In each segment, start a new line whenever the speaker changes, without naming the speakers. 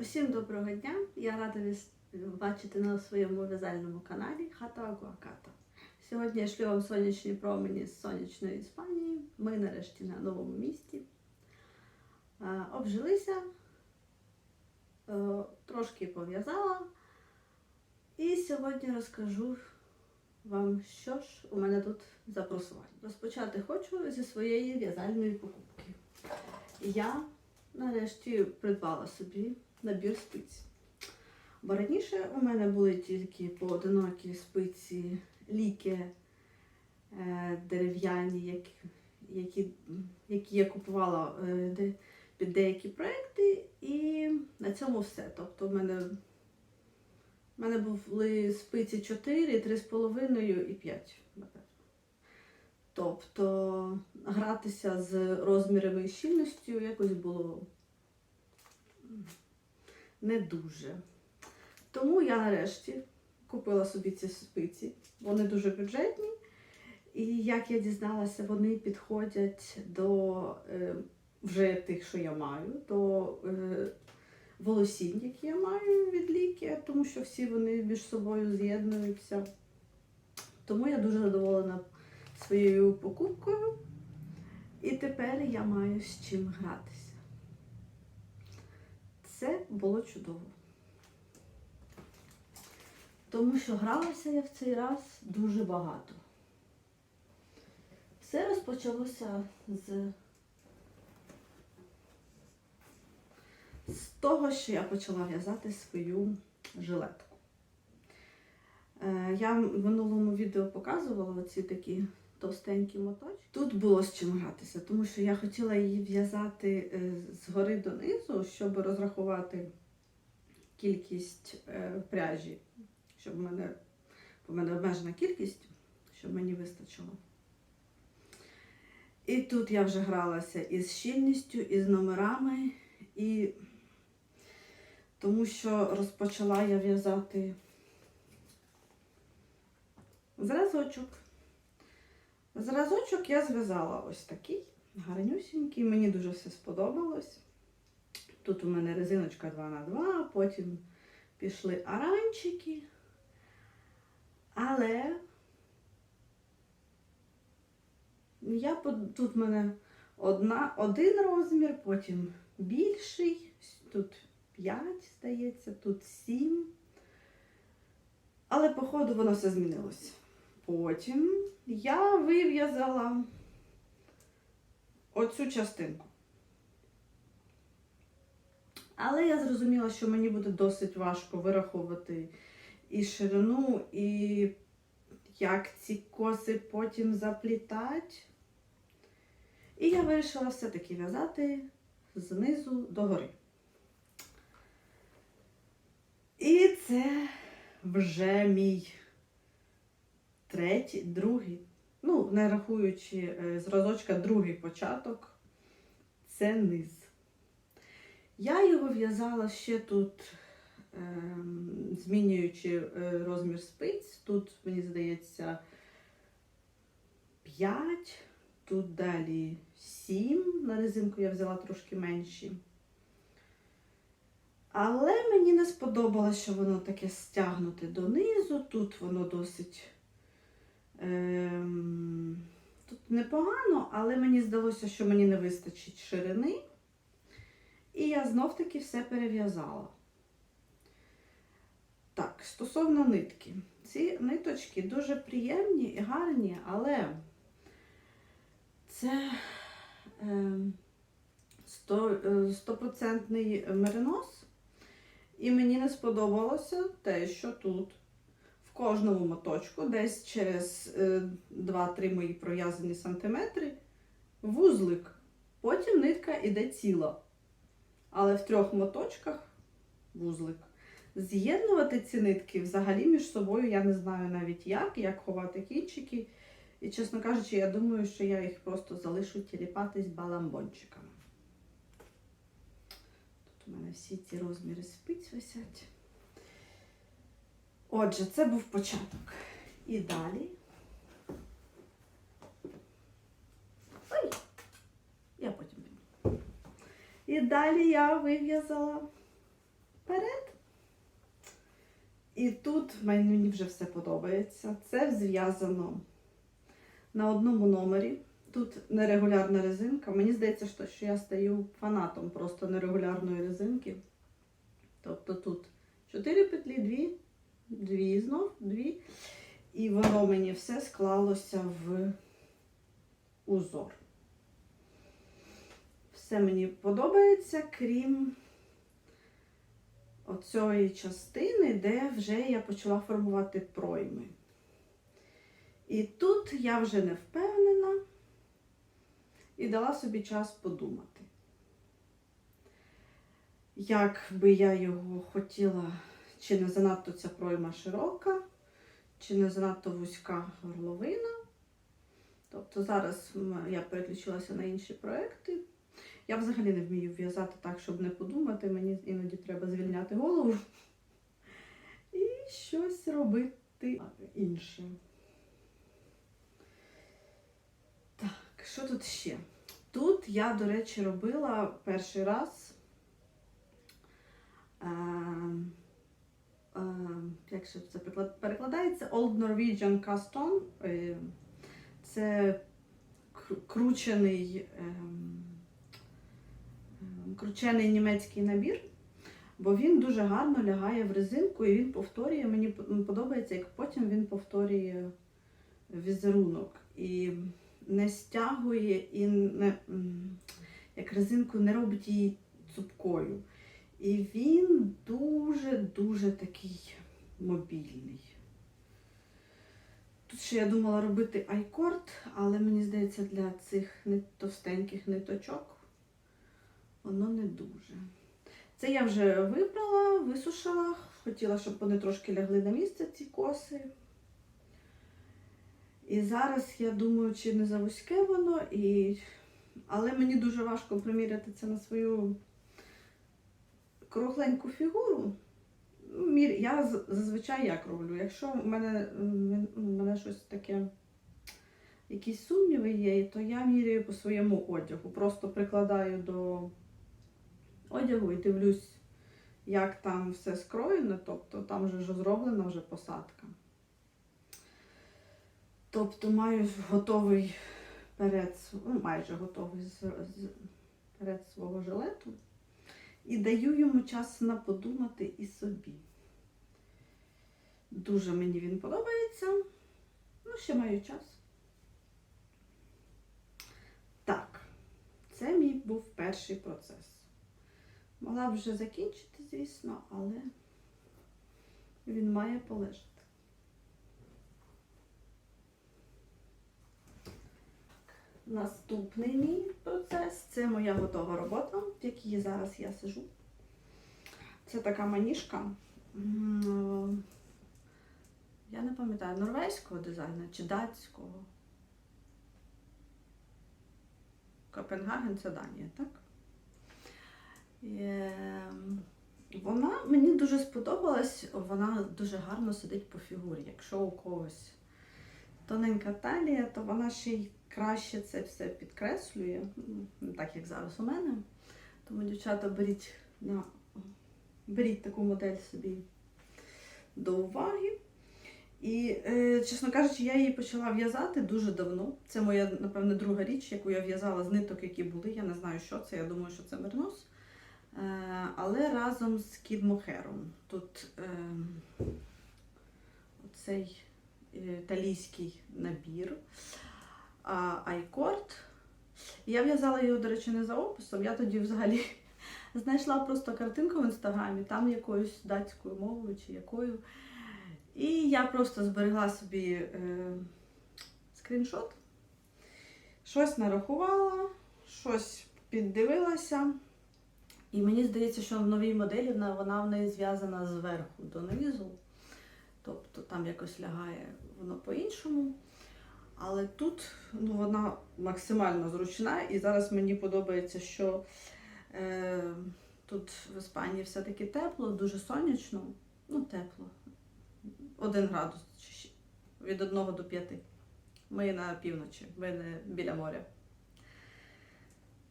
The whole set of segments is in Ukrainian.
Усім доброго дня! Я рада вас бачити на своєму в'язальному каналі Хата Агуаката. Сьогодні я шлю вам сонячні промені з сонячної Іспанії. Ми нарешті на новому місті. Обжилися, е, трошки пов'язала. І сьогодні розкажу вам, що ж у мене тут за просування. Розпочати хочу зі своєї в'язальної покупки. Я нарешті придбала собі набір спиць. Бо раніше у мене були тільки поодинокі спиці ліки е, дерев'яні, які, які, я купувала е, під деякі проекти, і на цьому все. Тобто в мене, в мене були спиці 4, 3,5 і 5. Тобто гратися з розмірами і щільністю якось було не дуже. Тому я нарешті купила собі ці спиці. Вони дуже бюджетні. І як я дізналася, вони підходять до е, вже тих, що я маю, до е, волосінь, які я маю від ліки, тому що всі вони між собою з'єднуються. Тому я дуже задоволена своєю покупкою. І тепер я маю з чим гратися. Це було чудово. Тому що гралася я в цей раз дуже багато. Все розпочалося з, з того, що я почала в'язати свою жилетку. Е, Я в минулому відео показувала оці такі товстенькі моточки. Тут було з чим гратися, тому що я хотіла її в'язати е, згори донизу, щоб розрахувати кількість е, пряжі, щоб в мене, в мене обмежена кількість, щоб мені вистачило. І тут я вже гралася із щільністю, із номерами, і тому що розпочала я в'язати зразочок. Зразочок я зв'язала ось такий, гарнюсінький, мені дуже все сподобалось. Тут у мене резиночка 2х2, потім пішли аранчики. Але я тут в мене одна, один розмір, потім більший, тут 5, здається, тут 7. Але, походу, воно все змінилось. Потім я вив'язала оцю частинку. Але я зрозуміла, що мені буде досить важко вираховувати і ширину, і як ці коси потім заплітати. І я вирішила все-таки в'язати знизу догори. І це вже мій третій, другий, ну, не рахуючи е, зразочка, другий початок це низ. Я його в'язала ще тут, ем, змінюючи е, розмір спиць. Тут, мені здається, 5, тут далі 7. На резинку я взяла трошки менші. Але мені не сподобалось, що воно таке стягнуте донизу. Тут воно досить тут непогано, але мені здалося, що мені не вистачить ширини. І я знов-таки все перев'язала. Так, стосовно нитки. Ці ниточки дуже приємні і гарні, але це ем, е, стопроцентний меринос. І мені не сподобалося те, що тут кожному моточку, десь через е, 2-3 мої пров'язані сантиметри, вузлик. Потім нитка іде ціла. Але в трьох моточках вузлик. З'єднувати ці нитки взагалі між собою я не знаю навіть як, як ховати кінчики. І, чесно кажучи, я думаю, що я їх просто залишу тіліпатись баламбончиками. Тут у мене всі ці розміри спиць висять. Отже, це був початок. І далі. Ой! Я потім. піду. І далі я вив'язала вперед. І тут мені вже все подобається. Це зв'язано на одному номері. Тут нерегулярна резинка. Мені здається, що я стаю фанатом просто нерегулярної резинки. Тобто тут 4 петлі, 2, 2 знов, 2. І воно мені все склалося в узор. Все мені подобається, крім оцієї частини, де вже я почала формувати пройми. І тут я вже не впевнена і дала собі час подумати. Як би я його хотіла, чи не занадто ця пройма широка, чи не занадто вузька горловина. Тобто зараз я переключилася на інші проекти. Я взагалі не вмію в'язати так, щоб не подумати. Мені іноді треба звільняти голову і щось робити інше. Так, що тут ще? Тут я, до речі, робила перший раз. Е, е, як же це перекладається? Old Norwegian Custom. Е, це кручений, ем, ем, кручений німецький набір, бо він дуже гарно лягає в резинку і він повторює. Мені подобається, як потім він повторює візерунок. І не стягує, і не, як резинку не робить її цупкою. І він дуже-дуже такий мобільний. Тут ще я думала робити айкорд, але мені здається, для цих товстеньких ниточок воно не дуже. Це я вже вибрала, висушила. Хотіла, щоб вони трошки лягли на місце, ці коси. І зараз я думаю, чи не завузьке воно, і... але мені дуже важко приміряти це на свою кругленьку фігуру. Ну, Я зазвичай як роблю. Якщо в мене, в мене щось таке, якісь сумніви є, то я міряю по своєму одягу. Просто прикладаю до одягу і дивлюсь, як там все скроєно, тобто там вже зроблена вже посадка. Тобто маю готовий перед, ну, майже готовий перед свого жилету. І даю йому час на подумати і собі. Дуже мені він подобається. Ну, ще маю час. Так, це мій був перший процес. Могла б вже закінчити, звісно, але він має полежати. Наступний мій процес це моя готова робота, в якій зараз я сижу. Це така маніжка. Я не пам'ятаю, норвезького дизайну чи датського. Копенгаген це Данія, так? Ем, Вона мені дуже сподобалась, вона дуже гарно сидить по фігурі. Якщо у когось тоненька талія, то вона ще й краще це все підкреслює, так як зараз у мене. Тому, дівчата, беріть, на, беріть таку модель собі до уваги. І, е, чесно кажучи, я її почала в'язати дуже давно. Це моя, напевне, друга річ, яку я в'язала з ниток, які були. Я не знаю, що це. Я думаю, що це мернос. Е, але разом з кідмохером. Тут е, оцей е, італійський набір. Айкорд. Я в'язала його, до речі, не за описом. Я тоді взагалі знайшла просто картинку в інстаграмі, там якоюсь датською мовою чи якою. І я просто зберегла собі е, скріншот, щось нарахувала, щось піддивилася. І мені здається, що в новій моделі вона в неї зв'язана зверху донизу. Тобто там якось лягає воно по-іншому. Але тут ну, вона максимально зручна, і зараз мені подобається, що е, тут в Іспанії все-таки тепло, дуже сонячно. Ну, тепло. Один градус від 1 до 5. Ми на півночі, ми не біля моря.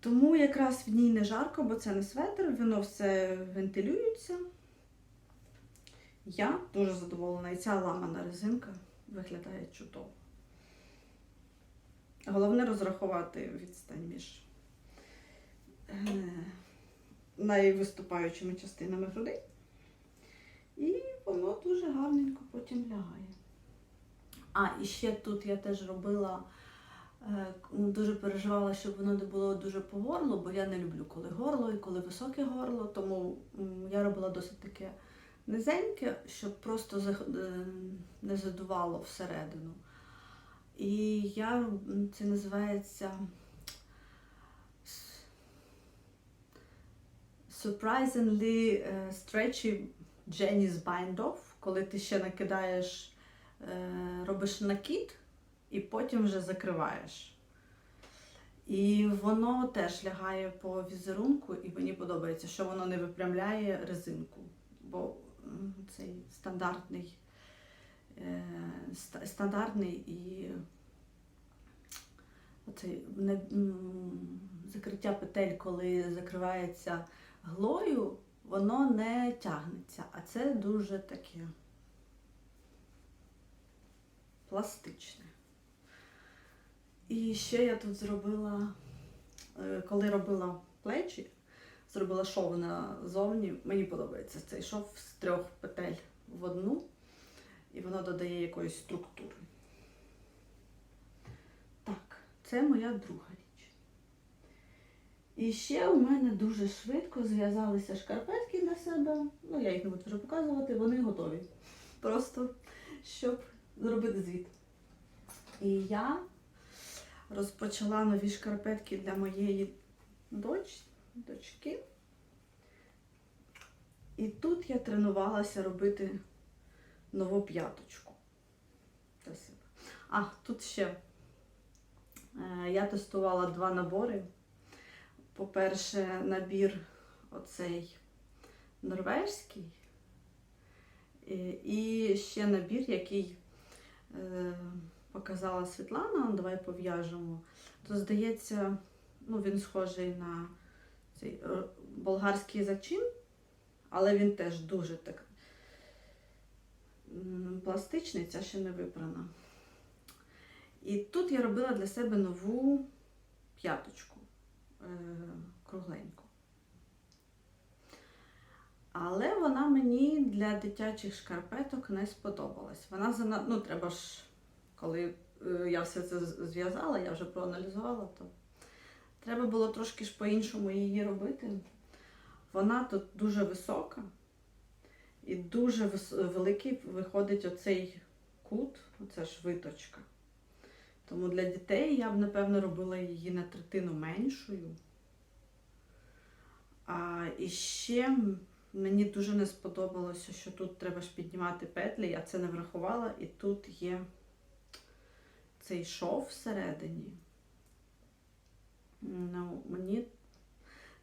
Тому якраз в ній не жарко, бо це не светр, воно все вентилюється. Я дуже задоволена, і ця ламана резинка виглядає чудово. Головне розрахувати відстань між е, найвиступаючими частинами грудей. І воно дуже гарненько потім лягає. А, і ще тут я теж робила, е, дуже переживала, щоб воно не було дуже по горлу, бо я не люблю, коли горло і коли високе горло, тому я робила досить таке низеньке, щоб просто е, не задувало всередину. І я це називається surprisingly е, stretchy Jenny's bind off, коли ти ще накидаєш, е, робиш накид і потім вже закриваєш. І воно теж лягає по візерунку, і мені подобається, що воно не випрямляє резинку. Бо цей стандартний, ста- стандартний і оцей закриття петель, коли закривається глою, воно не тягнеться, а це дуже таке пластичне. І ще я тут зробила, е, коли робила плечі, зробила шов назовні. Мені подобається цей шов з трьох петель в одну, і воно додає якоїсь структури. Так, це моя друга річ. І ще у мене дуже швидко зв'язалися шкарпетки для себе. Ну, я їх не буду вже показувати, вони готові. Просто щоб зробити звіт. І я розпочала нові шкарпетки для моєї доч, дочки. І тут я тренувалася робити нову п'яточку. А, тут ще е, я тестувала два набори. По-перше, набір оцей норвежський. І, ще набір, який е, показала Світлана, давай пов'яжемо. То здається, ну, він схожий на цей е, болгарський зачин, але він теж дуже так пластичний, ця ще не випрана. І тут я робила для себе нову п'яточку е, кругленьку. Але вона мені для дитячих шкарпеток не сподобалась. Вона зана... ну треба ж, коли е, я все це зв'язала, я вже проаналізувала, то треба було трошки ж по-іншому її робити. Вона тут дуже висока і дуже великий виходить оцей кут, оця ж виточка. Тому для дітей я б, напевно, робила її на третину меншою. А і ще мені дуже не сподобалося, що тут треба ж піднімати петлі, я це не врахувала, і тут є цей шов всередині. Ну, мені...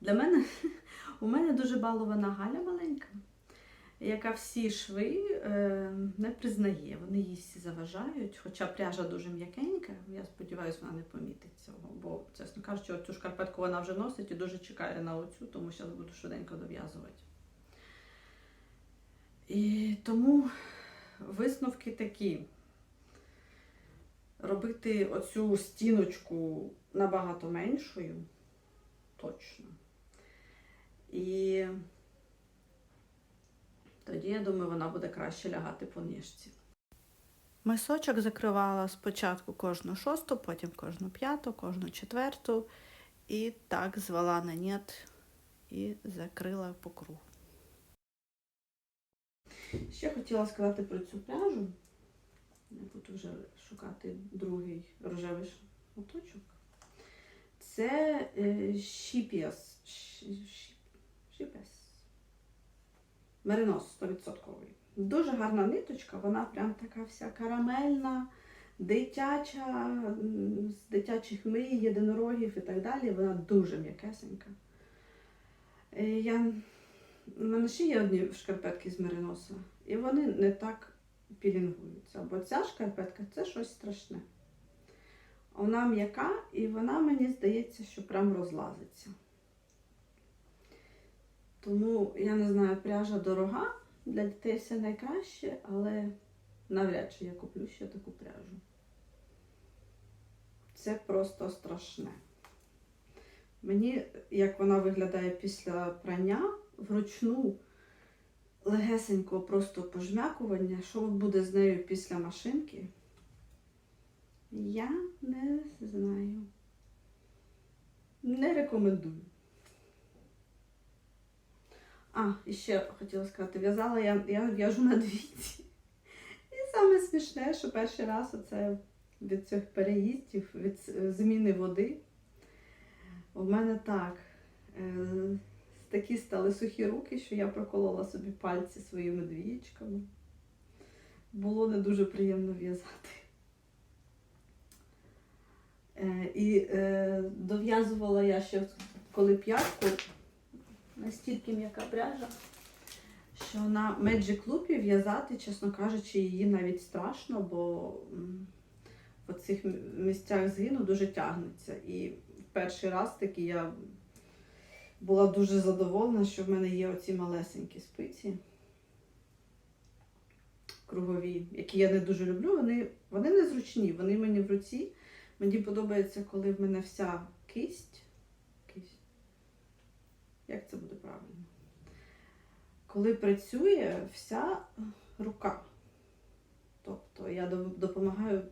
Для мене у мене дуже балована Галя маленька, яка всі шви е, не признає. Вони їй всі заважають, хоча пряжа дуже м'якенька. Я сподіваюся, вона не помітить цього. Бо, чесно кажучи, цю шкарпетку вона вже носить і дуже чекає на оцю, тому зараз буду швиденько дов'язувати. І тому висновки такі. Робити оцю стіночку набагато меншою, точно. І тоді, я думаю, вона буде краще лягати по ніжці. Мисочок закривала спочатку кожну шосту, потім кожну п'яту, кожну четверту. І так звела на нет і закрила по кругу. Ще хотіла сказати про цю пряжу. Я буду вже шукати другий рожевий моточок. Це е, Шіпіас. Шіпіас. Меринос 100%. Дуже гарна ниточка, вона прям така вся карамельна, дитяча, з дитячих мрій, єдинорогів і так далі. Вона дуже м'якесенька. Е, Я... У мене ще є одні шкарпетки з мериноса, і вони не так пілінгуються. Бо ця шкарпетка це щось страшне. Вона м'яка і вона, мені здається, що прям розлазиться. Тому я не знаю, пряжа дорога, Для дітей все найкраще, але навряд чи я куплю ще таку пряжу. Це просто страшне. Мені, як вона виглядає після прання, вручну легесенько просто пожмякування, що буде з нею після машинки, я не знаю. Не рекомендую. А, і ще хотіла сказати, в'язала я, я в'яжу на двійці. І саме смішне, що перший раз оце від цих переїздів, від зміни води. У мене так. Е, такі стали сухі руки, що я проколола собі пальці своїми двієчками. Було не дуже приємно в'язати. Е, і е, дов'язувала я ще коли п'ятку, настільки м'яка пряжа, що на Magic Loop в'язати, чесно кажучи, її навіть страшно, бо в цих місцях згину дуже тягнеться. І перший раз таки я була дуже задоволена, що в мене є оці малесенькі спиці кругові, які я не дуже люблю. Вони, вони незручні, вони мені в руці. Мені подобається, коли в мене вся кисть. Як це буде правильно? Коли працює вся рука. Тобто я допомагаю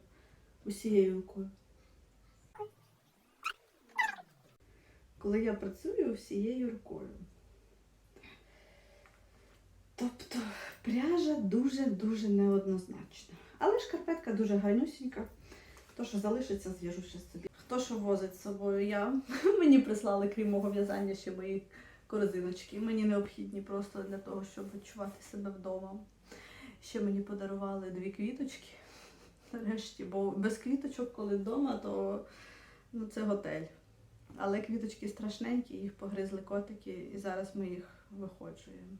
усією рукою. Коли я працюю всією рукою. Тобто пряжа дуже-дуже неоднозначна. Але шкарпетка дуже гарнюсінька. То, що залишиться, зв'яжу ще собі. Хто що возить з собою? Я. Мені прислали, крім мого в'язання, ще мої корзиночки. Мені необхідні просто для того, щоб відчувати себе вдома. Ще мені подарували дві квіточки. Нарешті, бо без квіточок, коли вдома, то ну, це готель. Але квіточки страшненькі, їх погризли котики, і зараз ми їх виходжуємо.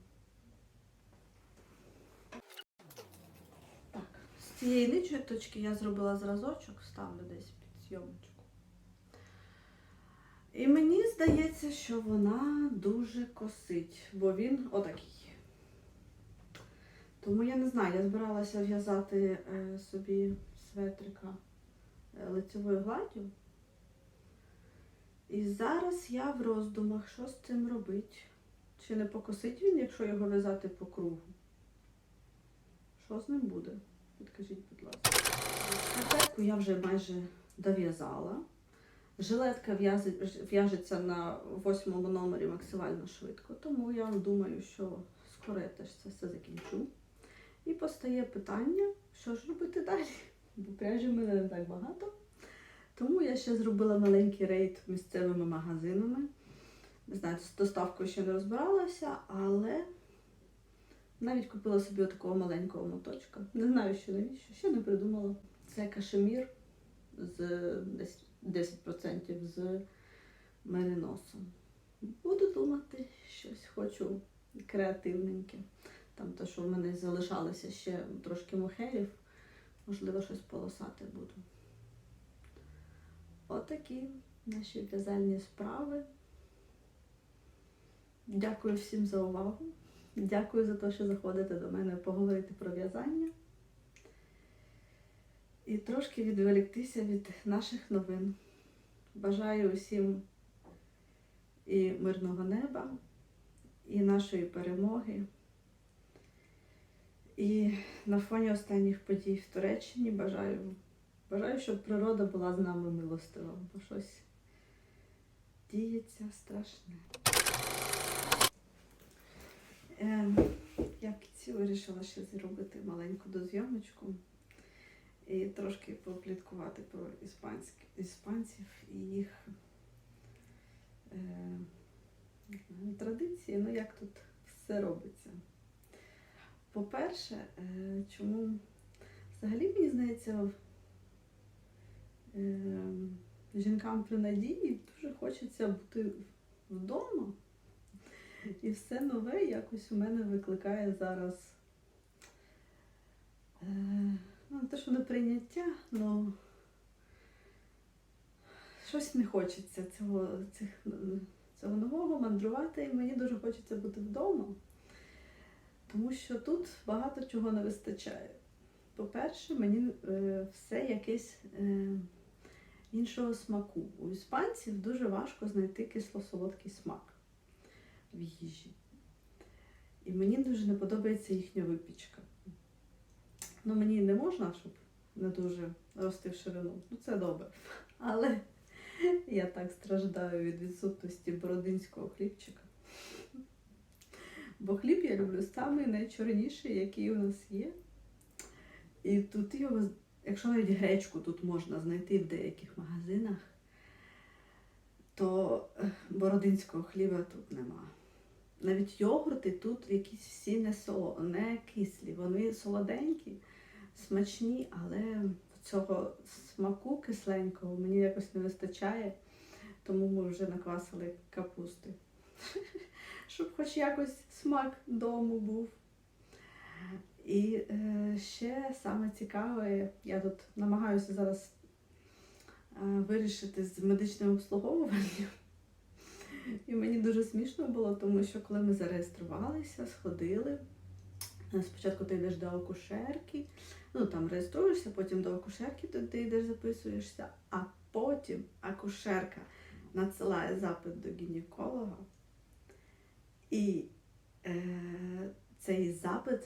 Так, з цієї ниточки я зробила зразочок, ставлю десь під зйомочку. І мені здається, що вона дуже косить, бо він отакий. Тому я не знаю, я збиралася в'язати е, собі светрика е, лицевою гладдю. І зараз я в роздумах, що з цим робити. Чи не покосить він, якщо його в'язати по кругу? Що з ним буде? Підкажіть, будь ласка. Шкарпетку я вже майже дов'язала. Жилетка в'яжеться на восьмому номері максимально швидко, тому я думаю, що скоро я теж це все закінчу. І постає питання, що ж робити далі? Бо пряжі в мене не так багато. Тому я ще зробила маленький рейд місцевими магазинами. Не знаю, з доставкою ще не розбиралася, але навіть купила собі такого маленького моточка. Не знаю, що навіщо, ще не придумала. Це кашемір з десь 10% з мериносом. Буду думати, щось хочу креативненьке. Там те, що в мене залишалося ще трошки мохерів, можливо, щось полосати буду. Отакі наші в'язальні справи. Дякую всім за увагу. Дякую за те, що заходите до мене поговорити про в'язання. І трошки відволіктися від наших новин. Бажаю усім і мирного неба, і нашої перемоги. І на фоні останніх подій в Туреччині бажаю, бажаю, щоб природа була з нами милостива, бо щось діється страшне. Е, я в кінці вирішила ще зробити маленьку дозйомочку і трошки попліткувати про іспанців і їх е, традиції, ну як тут все робиться. По-перше, е, чому взагалі мені здається, е, жінкам при надії дуже хочеться бути вдома. І все нове якось у мене викликає зараз. Е, ну, те, що не прийняття, але щось не хочеться цього, цих, цього нового мандрувати, і мені дуже хочеться бути вдома. Тому що тут багато чого не вистачає. По-перше, мені е, все якесь е, іншого смаку. У іспанців дуже важко знайти кисло-солодкий смак в їжі. І мені дуже не подобається їхня випічка. Ну, мені не можна, щоб не дуже рости в ширину. Ну, це добре. Але я так страждаю від відсутності бородинського хлібчика. Бо хліб я люблю самий найчорніший, який у нас є. І тут його, якщо навіть гречку тут можна знайти в деяких магазинах, то е, бородинського хліба тут нема. Навіть йогурти тут якісь всі не, соло, не кислі, вони солоденькі, смачні, але цього смаку кисленького мені якось не вистачає, тому ми вже наквасили капусти. Щоб хоч якось смак дому був. І е, ще саме цікаве, я тут намагаюся зараз е, вирішити з медичним обслуговуванням. І мені дуже смішно було, тому що коли ми зареєструвалися, сходили. е, Спочатку ти йдеш до акушерки, ну там реєструєшся, потім до акушерки ти, йдеш записуєшся, а потім акушерка надсилає запит до гінеколога. І е, цей запит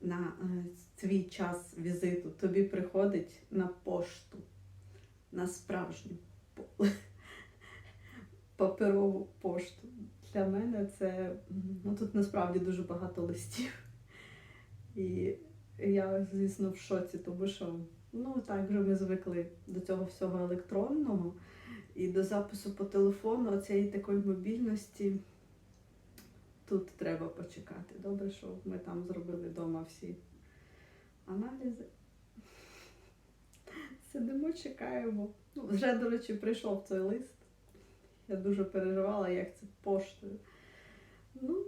на е, твій час візиту тобі приходить на пошту, на справжню паперову пошту. Для мене це ну, тут насправді дуже багато листів. І я, звісно, в шоці, тому що ну так вже ми звикли до цього всього електронного і до запису по телефону, цієї такої мобільності. Тут треба почекати. Добре, що ми там зробили вдома всі аналізи. Сидимо, чекаємо. Ну, вже, до речі, прийшов цей лист. Я дуже переживала, як це поштою. Ну,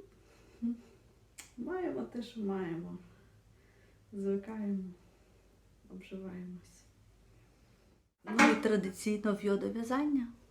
маємо те, що маємо. Звикаємо, обживаємось. Ну і традиційно в'йодов'язання. йодов'язання.